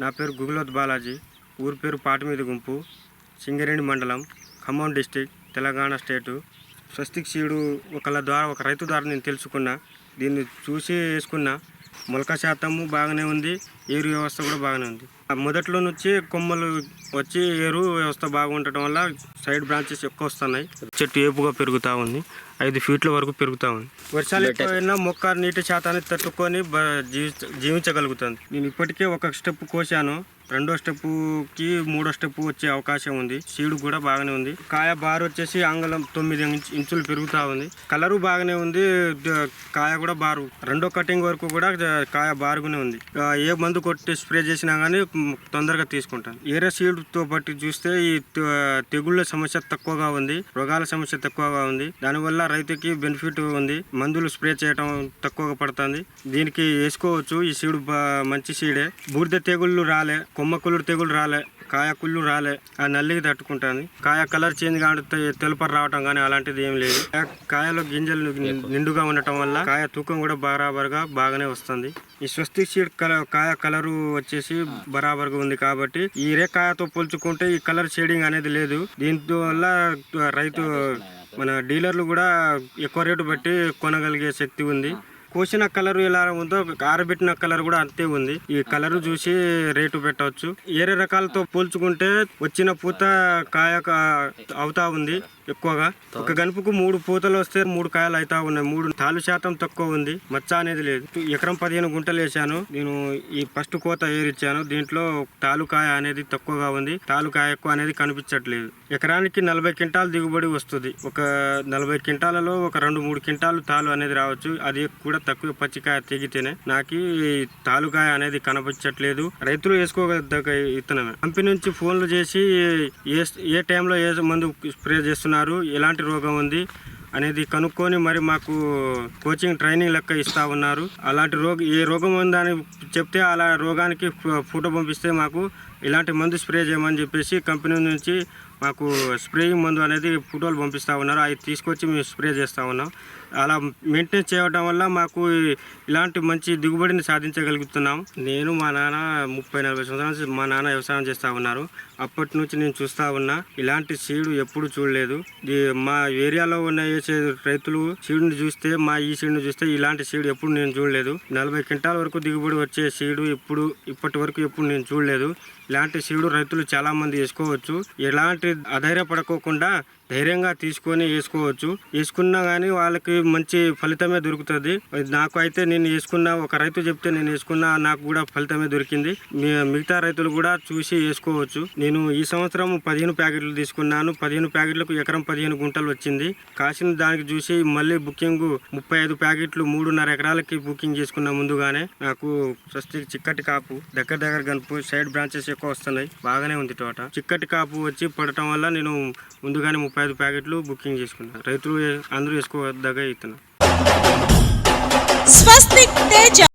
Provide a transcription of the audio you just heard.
నా పేరు గుగులోత్ బాలాజీ. ఊరి పేరు పాటమీద గుంపు. సింగరేణి మండలం Khammam district Telangana state. Swastik seed ఒకళ్ళ ద్వారా ఒక రైతు ద్వారా నేను తెలుసుకున్నా. దీన్ని చూసి వేసుకున్నా. మొలక శాతము బాగానే ఉంది ఏరు వ్యవస్థ కూడా బాగానే ఉంది. మొదట్లో నుంచి కొమ్మలు వచ్చి ఏరు వ్యవస్థ బాగుండటం వల్ల సైడ్ బ్రాంచెస్ ఎక్కువ వస్తున్నాయి. చెట్టు ఏపుగా పెరుగుతూ ఉంది. ఐదు ఫీట్ల వరకు పెరుగుతూ ఉంది. వర్షాలు ఎక్కువైనా మొక్క నీటి శాతాన్ని తట్టుకొని జీవించగలుగుతుంది. నేను ఇప్పటికే ఒక స్టెప్ కోసాను. రెండో స్టెప్పుకి మూడో స్టెప్ వచ్చే అవకాశం ఉంది. సీడు కూడా బాగానే ఉంది. కాయ బారు వచ్చేసి అంగళం తొమ్మిది ఇంచ్- ఇంచులు పెరుగుతూ ఉంది. కలరు బాగానే ఉంది. కాయ కూడా బారు. రెండో కటింగ్ వరకు కూడా కాయ బారుగునే ఉంది. ఏ మందు కొట్టి స్ప్రే చేసినా కానీ తొందరగా తీసుకుంటాను. ఏరే సీడ్తో బట్టి చూస్తే ఈ తెగుళ్ళ సమస్య తక్కువగా ఉంది రోగాల సమస్య తక్కువగా ఉంది. దానివల్ల రైతుకి బెనిఫిట్ ఉంది. మందులు స్ప్రే చేయడం తక్కువగా పడుతుంది. దీనికి వేసుకోవచ్చు. ఈ సీడ్ మంచి సీడే. బూడిద తెగుళ్ళు రాలే కొమ్మ కుళ్ళు తెగులు రాలే. కాయ కుళ్ళు రాలే ఆ నల్లికి తట్టుకుంటాను. కాయ కలర్ చేంజ్ కాబట్టి తెలుపరు రావటం కానీ అలాంటిది ఏం లేదు. కాయలో గింజలు నిండుగా ఉండటం వల్ల కాయ తూకం కూడా బరాబర్గా బాగానే వస్తుంది. ఈ స్వస్తి సీడ్ కలర్ కాయ కలరు వచ్చేసి బరాబర్గా ఉంది కాబట్టి ఈ రే కాయతో పోల్చుకుంటే ఈ కలర్ షేడింగ్ అనేది లేదు. దీంతో వల్ల రైతు మన డీలర్లు కూడా ఎక్కువ రేటు బట్టి కొనగలిగే శక్తి ఉంది. కోసిన కలర్ ఎలా ఉందో ఆరబెట్టిన కలర్ కూడా అంతే ఉంది. ఈ కలర్ చూసి రేటు పెట్టవచ్చు. ఏరే రకాలతో పోల్చుకుంటే వచ్చిన పూత కాయ అవుతా ఉంది. ఎక్కువగా. ఒక గనుపుకు మూడు పూతలు వస్తే మూడు కాయలు అవుతా ఉన్నాయి. మూడు తాలు శాతం తక్కువ ఉంది. మచ్చ అనేది లేదు. ఎకరం పదిహేను గుంటలు వేసాను నేను ఈ ఫస్ట్ కోత ఏరిచ్చాను. దీంట్లో తాలుకాయ అనేది తక్కువగా ఉంది. తాలుకాయ ఎక్కువ అనేది కనిపించట్లేదు. ఎకరానికి నలభై క్వింటాల్ దిగుబడి వస్తుంది. ఒక నలభై క్వింటాలలో ఒక రెండు మూడు క్వింటాలు తాలు అనేది రావచ్చు. అది కూడా తక్కువ పచ్చికాయ తెగితేనే. నాకు ఈ తాలుకాయ అనేది కనిపించట్లేదు. రైతులు వేసుకోదగ్గ ఇత్తనమే. కంపెనీ నుంచి ఫోన్లు చేసి ఏ ఏ టైంలో ఏ మందు స్ప్రే చేస్తున్నారు ఎలాంటి రోగం ఉంది అనేది కనుక్కొని మరి మాకు కోచింగ్ ట్రైనింగ్ లెక్క ఇస్తా ఉన్నారు. అలాంటి రోగ ఏ రోగం ఉందని చెప్తే అలా రోగానికి ఫోటో పంపిస్తే మాకు ఇలాంటి మందు స్ప్రే చేయమని చెప్పేసి కంపెనీ నుంచి మాకు స్ప్రేయింగ్ మందు అనేది ఫోటోలు పంపిస్తూ ఉన్నారు. అవి తీసుకొచ్చి మేము స్ప్రే చేస్తూ ఉన్నాం. అలా మెయింటెనెన్స్ చేయడం వల్ల మాకు ఇలాంటి మంచి దిగుబడిని సాధించగలుగుతున్నాం. నేను మా నాన్న ముప్పై నలభై సంవత్సరాల నుంచి మా నాన్న వ్యవసాయం చేస్తూ ఉన్నారు. అప్పటి నుంచి నేను చూస్తూ ఉన్నా ఇలాంటి సీడు ఎప్పుడు చూడలేదు. మా ఏరియాలో ఉన్న వేసే రైతులు సీడుని చూస్తే మా ఈ సీడుని చూస్తే ఇలాంటి సీడు ఎప్పుడు నేను చూడలేదు. నలభై క్వింటాల వరకు దిగుబడి వచ్చే సీడు ఇప్పుడు ఇప్పటి వరకు ఎప్పుడు నేను చూడలేదు. ఇలాంటి సీడు రైతులు చాలామంది వేసుకోవచ్చు. ఎలాంటి అధైర్యపడకోకుండా ధైర్యంగా తీసుకొని వేసుకోవచ్చు. వేసుకున్నా కానీ వాళ్ళకి మంచి ఫలితమే దొరుకుతుంది. నాకు అయితే నేను వేసుకున్న ఒక రైతు చెప్తే నేను వేసుకున్నా నాకు కూడా ఫలితమే దొరికింది. మిగతా రైతులు కూడా చూసి వేసుకోవచ్చు. నేను ఈ సంవత్సరం పదిహేను ప్యాకెట్లు తీసుకున్నాను. పదిహేను ప్యాకెట్లకు ఎకరం పదిహేను గుంటలు వచ్చింది. కాసిన దానికి చూసి మళ్ళీ బుకింగ్ ముప్పై ఐదు ప్యాకెట్లు మూడున్నర ఎకరాలకి బుకింగ్ చేసుకున్న ముందుగానే నాకు ఫస్ట్ చిక్కటి కాపు దగ్గర దగ్గర కనుపు సైడ్ బ్రాంచెస్ ఎక్కువ వస్తున్నాయి. బాగానే ఉంది తోట. చిక్కటి కాపు వచ్చి పడటం వల్ల నేను ముందుగానే ముప్పై ఐదు ప్యాకెట్లు బుకింగ్ చేసుకున్నా. రైతులు అందరూ వేసుకోదగ్గ ఇస్తున్నారు స్వస్తిక్ తేజ